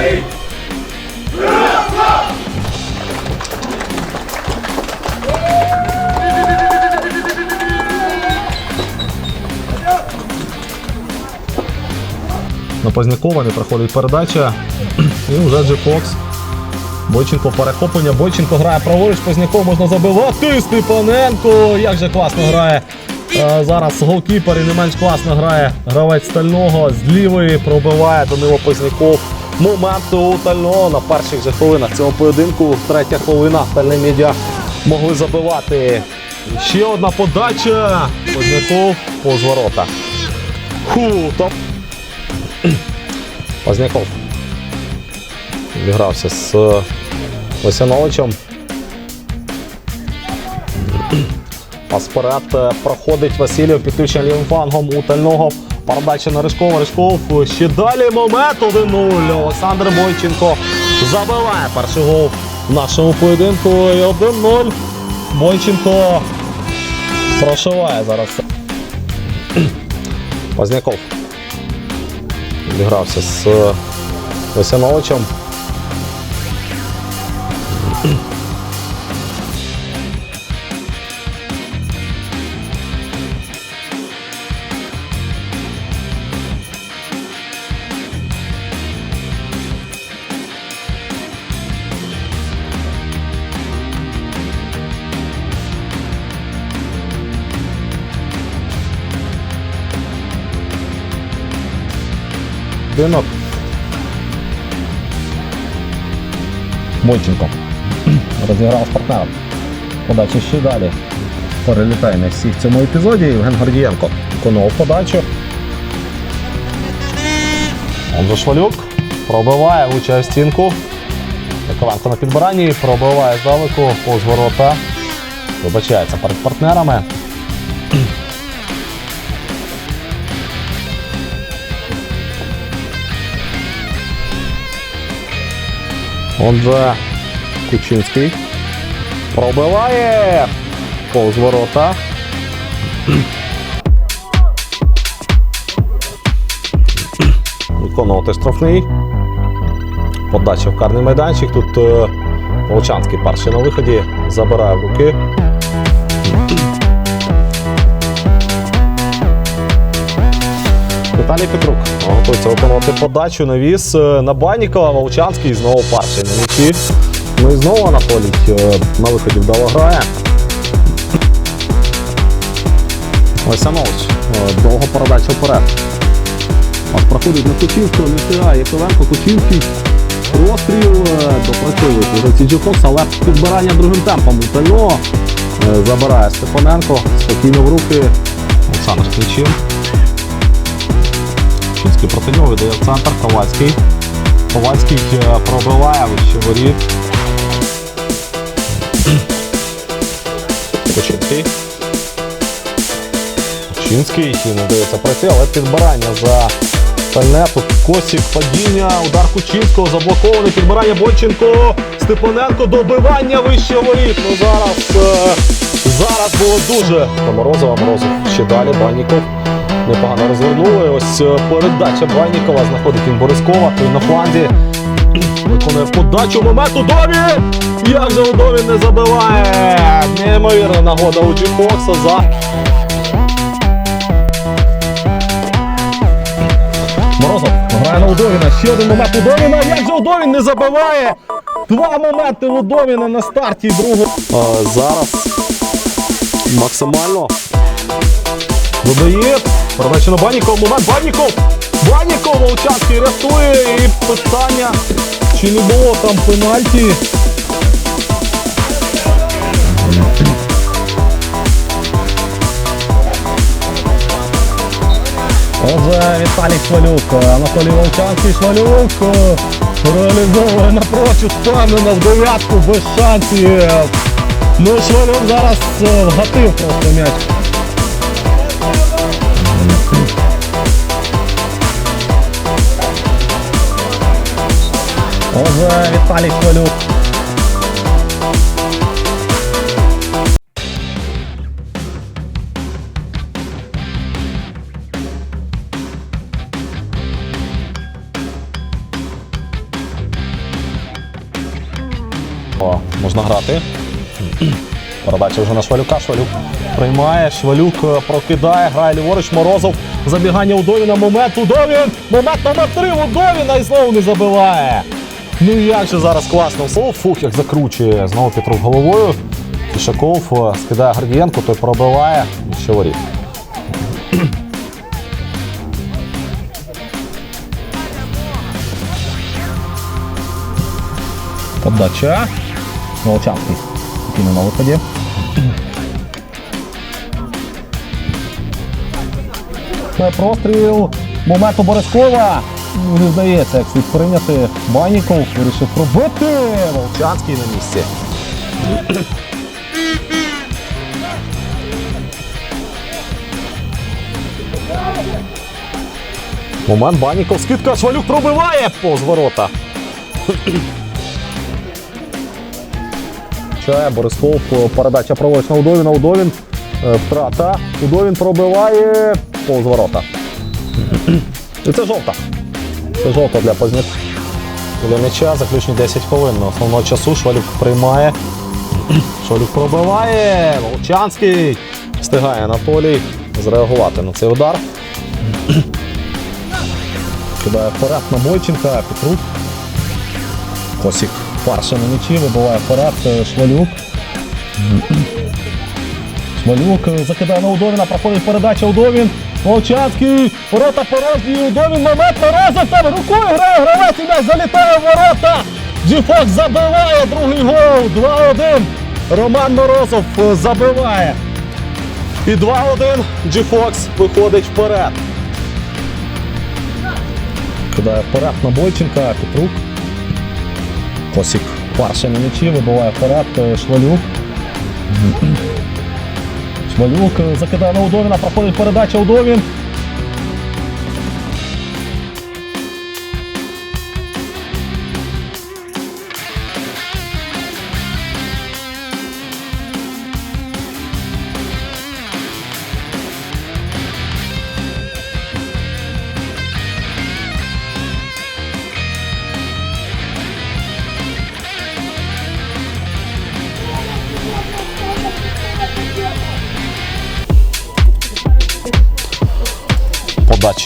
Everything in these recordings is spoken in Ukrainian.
Україні! На Познякова не проходить передача. І вже Джи Фокс. Бойченко перехоплення. Бойченко грає праворуч, Позняков можна забивати. Степаненко! Як же класно грає! Е, зараз голкіпер і не менш класно грає гравець стального. З лівої пробиває до нього Позняков. Момент у Тального на перших же хвилинах цього поєдинку. Третя хвилина. Медіа могли забивати. Ще одна подача. Позняков повз ворота. Ху, топ. Позняков. Відгрався з Осяновичем. Пас вперед проходить Васильєв, підключення лівим флангом у Тального. Передача на Ришкова. Ришков ще далі момент 1-0. Олександр Бойченко забиває перший гол в нашому поєдинку. І 1-0. Бойченко прошиває зараз. Позняков. Відігрався з Осяновичем. Динок. Бойченко. Розіграв з партнером. Подача ще далі. Перелітає на всіх в цьому епізоді. Євген Гордієнко виконував подачу. Же Швалюк пробиває, влучає в стінку. Яковенко на підбиранні, пробиває здалеку, повз ворота. Вибачається перед партнерами. Отже, Кучинський пробиває повз ворота. Виконувати штрафний. Подача в карний майданчик. Тут е, Волчанський перший на виході забирає в руки. Віталій Петрук готується виконувати подачу навіс е, на Банікова. Волчанський знову перший на м'ячі. Ну і знову Анатолій е, на виході вдало грає. Осянович. е, Довго передача вперед. От проходить на Кучинського, не встигає Яковенко, Кучинський. Простріл е, допрацьовують гравці Джихокс, але підбирання другим темпом Е, Забирає Степаненко, спокійно в руки. Олександр Кличин. Чинський проти нього віддає в центр. Ковальський. Ковальський е, пробиває вище воріт. Кучинський. Кучинський не вдається пройти, але підбирання за стальне. Тут Косік, падіння, удар Кучинського, заблокований, підбирання Бойченко, Степаненко, добивання вище воріт. Ну зараз, е, зараз було дуже. Морозова, Морозов ще далі, Банніков. Непогано розвернули. Ось е, передача Баннікова, знаходить він Борискова, той на фланзі. Виконує подачу момент Удові! Як же Удові не забиває! Неймовірна нагода у Джіфокса за Морозов грає на Удовіна. Ще один момент Удовіна. Як же Удовін не забиває? Два моменти Удовіна на старті другого. Зараз максимально додає. Передача на Баніков. Баніков. Баніков Волчанський рятує. І питання, чи не було там пенальті. Отже, Віталій Швалюк, Анатолій Волчанський Швалюк е, реалізовує напрочуд впевнено в дев'ятку без шансів. Ну, Швалюк зараз е, вгатив просто м'яч. Отже, Віталій Швалюк. О, можна грати. Передача вже на Швалюка. Швалюк приймає. Швалюк е, прокидає, грає ліворуч. Морозов. Забігання Удовіна. Момент Удовін. Момент номер три Удовіна і знову не забиває. Ну як же зараз класно. О, фух, як закручує. Знову Петрук головою. Ішаков е, скидає Гордієнко, той пробиває. Ще воріт. Подача. Молчанський. Кинув на виході. Це простріл моменту Борискова. Не здається, як слід прийняти. Баніков вирішив пробити. Волчанський на місці. Момент Баніков. Скидка Швалюк пробиває повз ворота. Чає Борисков, передача проводить на Удовіна. Удовін. е, Втрата. Удовін пробиває повз ворота. І це жовта. Це жовта для Позняк. Для м'яча заключні 10 хвилин. Основного часу Швалюк приймає. Швалюк пробиває. Волчанський встигає Анатолій зреагувати на цей удар. Кидає вперед на Бойченка, Петрук. Косік фарше на м'ячі, вибиває вперед е, Швалюк. Швалюк е, закидає на Удовіна, проходить передача Удовін. Волчанський, ворота порожні, Удовін, момент Морозов там рукою грає гравець, і м'яч залітає в ворота. Джіфок забиває другий гол, 2-1. Роман Морозов е, забиває. І 2-1 Джіфокс виходить вперед. Кидає вперед на Бойченка, Петрук. Косік фарше на м'ячі, вибиває вперед е, Швалюк. Швалюк е, закидає на Удовіна, проходить передача Удовін.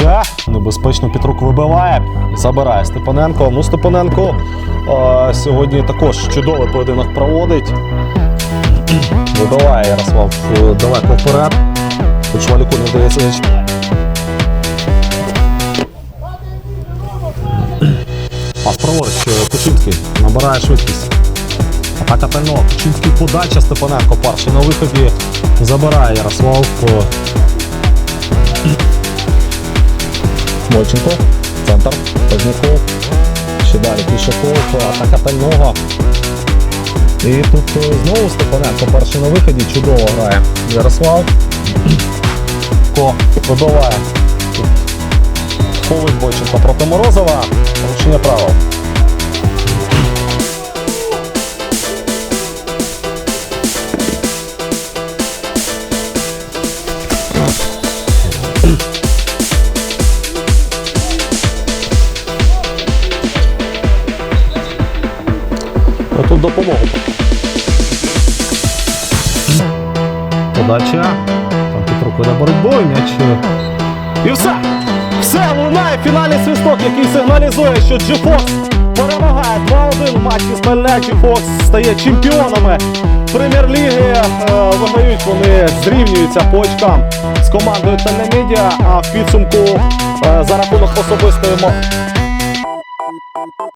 Подача. Небезпечно Петрук вибиває. Забирає Степаненко. Ну, Степаненко е, сьогодні також чудовий поєдинок проводить. Вибиває Ярослав е, далеко вперед. Тут Швалюку не вдається. зач- Пас праворуч. е, Кучинський набирає швидкість. Атака Тальнова. Кучинський подача. Степаненко перший на виході. Забирає Ярослав. Мойченко, центр, Позняков, ще далі Пішаков, атака Тального. І тут е, знову Степаненко перший на виході, чудово грає Ярослав. Ко вибиває. Тут Бойченко проти Морозова. Порушення правил. Допомогу. Подача. Там Петрук веде боротьбою, м'яч. І все! Все, лунає фінальний свисток, який сигналізує, що Джифокс перемагає 2-1 в матчі з Мельне. Джифокс стає чемпіонами прем'єр-ліги. Е, Виграють вони зрівнюються по очкам з командою Телемедіа, а в підсумку е, за рахунок особистої